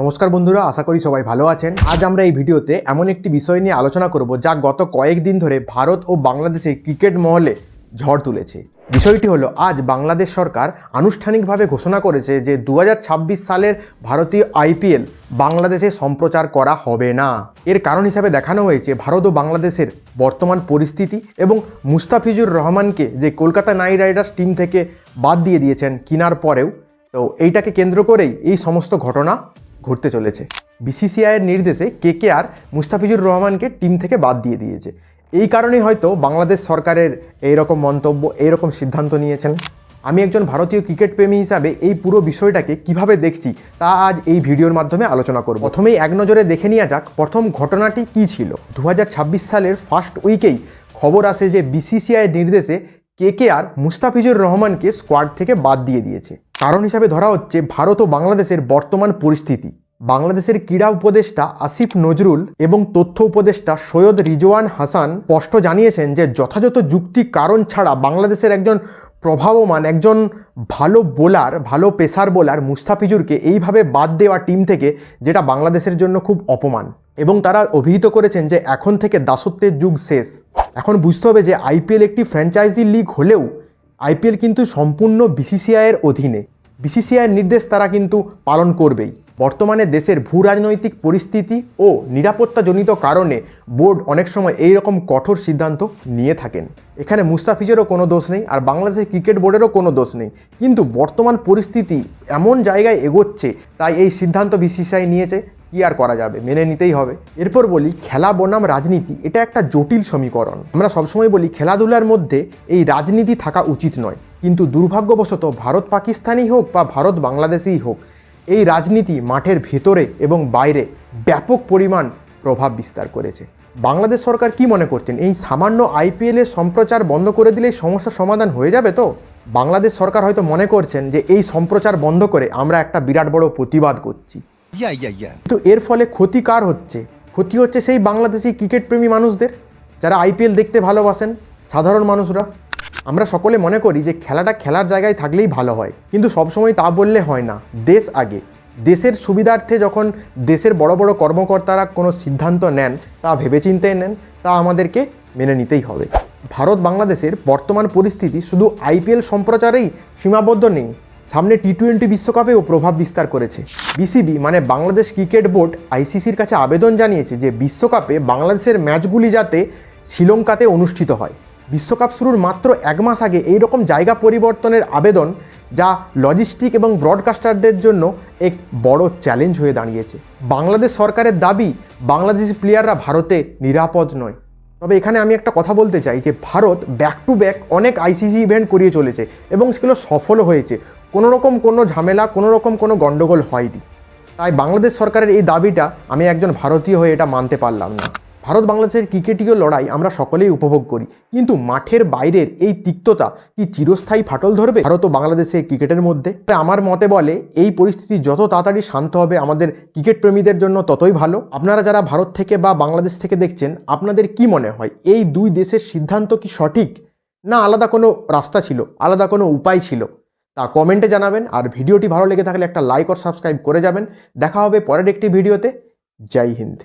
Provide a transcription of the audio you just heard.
নমস্কার বন্ধুরা, আশা করি সবাই ভালো আছেন। আজ আমরা এই ভিডিওতে এমন একটি বিষয় নিয়ে আলোচনা করব যা গত কয়েকদিন ধরে ভারত ও বাংলাদেশে ক্রিকেট মহলে ঝড় তুলেছে। বিষয়টি হলো, আজ বাংলাদেশ সরকার আনুষ্ঠানিকভাবে ঘোষণা করেছে যে দু হাজার ছাব্বিশ সালের ভারতীয় আইপিএল বাংলাদেশে সম্প্রচার করা হবে না। এর কারণ হিসাবে দেখানো হয়েছে ভারত ও বাংলাদেশের বর্তমান পরিস্থিতি এবং মুস্তাফিজুর রহমানকে যে কলকাতা নাইট রাইডার্স টিম থেকে বাদ দিয়ে দিয়েছেন কিনার পরেও। তো এইটাকে কেন্দ্র করেই এই সমস্ত ঘটনা ঘটতে চলেছে। বিসিসিআইয়ের নির্দেশে কে আর মুস্তাফিজুর রহমানকে টিম থেকে বাদ দিয়ে দিয়েছে। এই কারণেই হয়তো বাংলাদেশ সরকারের এইরকম মন্তব্য, এইরকম সিদ্ধান্ত নিয়েছেন। আমি একজন ভারতীয় ক্রিকেট প্রেমী হিসাবে এই পুরো বিষয়টাকে কীভাবে দেখছি, তা আজ এই ভিডিওর মাধ্যমে আলোচনা করব। প্রথমেই এক নজরে দেখে নেওয়া যাক প্রথম ঘটনাটি কী ছিল। দু হাজার ছাব্বিশ সালের ফার্স্ট উইকেই খবর আসে যে বিসিসিআইয়ের নির্দেশে কে আর মুস্তাফিজুর রহমানকে স্কোয়াড থেকে বাদ দিয়ে দিয়েছে। কারণ হিসাবে ধরা হচ্ছে ভারত ও বাংলাদেশের বর্তমান পরিস্থিতি। বাংলাদেশের ক্রীড়া উপদেষ্টা আসিফ নজরুল এবং তথ্য উপদেষ্টা সৈয়দ রিজওয়ান হাসান স্পষ্ট জানিয়েছেন যে যথাযথ যুক্তি কারণ ছাড়া বাংলাদেশের একজন প্রভাবমান, একজন ভালো বোলার, ভালো পেসার বোলার মুস্তাফিজুরকে এইভাবে বাদ দেওয়া টিম থেকে যেটা বাংলাদেশের জন্য খুব অপমান। এবং তারা অভিহিত করেছেন যে এখন থেকে দাসত্বের যুগ শেষ। এখন বুঝতে হবে যে আইপিএল একটি ফ্র্যাঞ্চাইজি লিগ হলেও আইপিএল কিন্তু সম্পূর্ণ বিসিসিআইয়ের অধীনে। বিসিসিআইয়ের নির্দেশ তারা কিন্তু পালন করবেই। বর্তমানে দেশের ভূ রাজনৈতিক পরিস্থিতি ও নিরাপত্তাজনিত কারণে বোর্ড অনেক সময় এই রকম কঠোর সিদ্ধান্ত নিয়ে থাকেন। এখানে মুস্তাফিজেরও কোনো দোষ নেই আর বাংলাদেশের ক্রিকেট বোর্ডেরও কোনো দোষ নেই। কিন্তু বর্তমান পরিস্থিতি এমন জায়গায় এগোচ্ছে, তাই এই সিদ্ধান্ত বিসিসিআই নিয়েছে, কি আর করা যাবে, মেনে নিতেই হবে। এরপর বলি, খেলা বনাম রাজনীতি, এটা একটা জটিল সমীকরণ। আমরা সবসময় বলি, খেলাধুলার মধ্যে এই রাজনীতি থাকা উচিত নয়। কিন্তু দুর্ভাগ্যবশত ভারত পাকিস্তানই হোক বা ভারত বাংলাদেশেই হোক এই রাজনীতি মাঠের ভেতরে এবং বাইরে ব্যাপক পরিমাণ প্রভাব বিস্তার করেছে। বাংলাদেশ সরকার কি মনে করছেন? এই সামান্য আইপিএলের সম্প্রচার বন্ধ করে দিলেই সমস্যার সমাধান হয়ে যাবে তো? বাংলাদেশ সরকার হয়তো মনে করছেন যে এই সম্প্রচার বন্ধ করে আমরা একটা বিরাট বড় প্রতিবাদ করছি. কিন্তু এর ফলে ক্ষতি কার হচ্ছে? ক্ষতি হচ্ছে সেই বাংলাদেশি ক্রিকেট প্রেমী মানুষদের যারা আইপিএল দেখতে ভালোবাসেন সাধারণ মানুষরা। আমরা সকলে মনে করি যে খেলাটা খেলার জায়গায় থাকলেই ভালো হয়। কিন্তু সবসময় তা বললে হয় না। দেশ আগে। দেশের সুবিধার্থে যখন দেশের বড় বড় কর্মকর্তারা কোনো সিদ্ধান্ত নেন, তা ভেবেচিন্তে নেন, তা আমাদেরকে মেনে নিতেই হবে। ভারত বাংলাদেশের বর্তমান পরিস্থিতি শুধু আইপিএল সম্প্রচারেই সীমাবদ্ধ নেই। সামনে টি টোয়েন্টি বিশ্বকাপেও প্রভাব বিস্তার করেছে। বিসিবি মানে বাংলাদেশ ক্রিকেট বোর্ড আইসিসির কাছে আবেদন জানিয়েছে যে বিশ্বকাপে বাংলাদেশের ম্যাচগুলি যাতে শ্রীলঙ্কাতে অনুষ্ঠিত হয়। বিশ্বকাপ শুরুর মাত্র এক মাস আগে এই রকম জায়গা পরিবর্তনের আবেদন যা লজিস্টিক এবং ব্রডকাস্টারদের জন্য এক বড় চ্যালেঞ্জ হয়ে দাঁড়িয়েছে। বাংলাদেশ সরকারের দাবি, বাংলাদেশি প্লেয়াররা ভারতে নিরাপদ নয়। তবে এখানে আমি একটা কথা বলতে চাই যে, ভারত ব্যাক টু ব্যাক অনেক আইসিসি ইভেন্ট করিয়ে চলেছে এবং সেগুলো সফলও হয়েছে। কোনো রকম কোনো ঝামেলা কোনো রকম কোনো গণ্ডগোল হয়নি। তাই বাংলাদেশ সরকারের এই দাবিটা আমি একজন ভারতীয় হয়ে এটা মানতে পারলাম না। ভারত বাংলাদেশের ক্রিকেটীয় লড়াই আমরা সকলেই উপভোগ করি। কিন্তু মাঠের বাইরের এই তিক্ততা কি চিরস্থায়ী ফাটল ধরবে ভারত ও বাংলাদেশের ক্রিকেটের মধ্যে? আমার মতে বলে, এই পরিস্থিতি যত তাড়াতাড়ি শান্ত হবে আমাদের ক্রিকেট প্রেমীদের জন্য ততই ভালো। আপনারা যারা ভারত থেকে বা বাংলাদেশ থেকে দেখছেন, আপনাদের কি মনে হয়? এই দুই দেশের সিদ্ধান্ত কি সঠিক? না আলাদা কোনো রাস্তা ছিল, আলাদা কোনো উপায় ছিল? তা কমেন্টে জানাবেন আর ভিডিওটি ভালো লেগে থাকলে একটা লাইক আর সাবস্ক্রাইব করে যাবেন। দেখা হবে পরের একটি ভিডিওতে। জয় হিন্দ।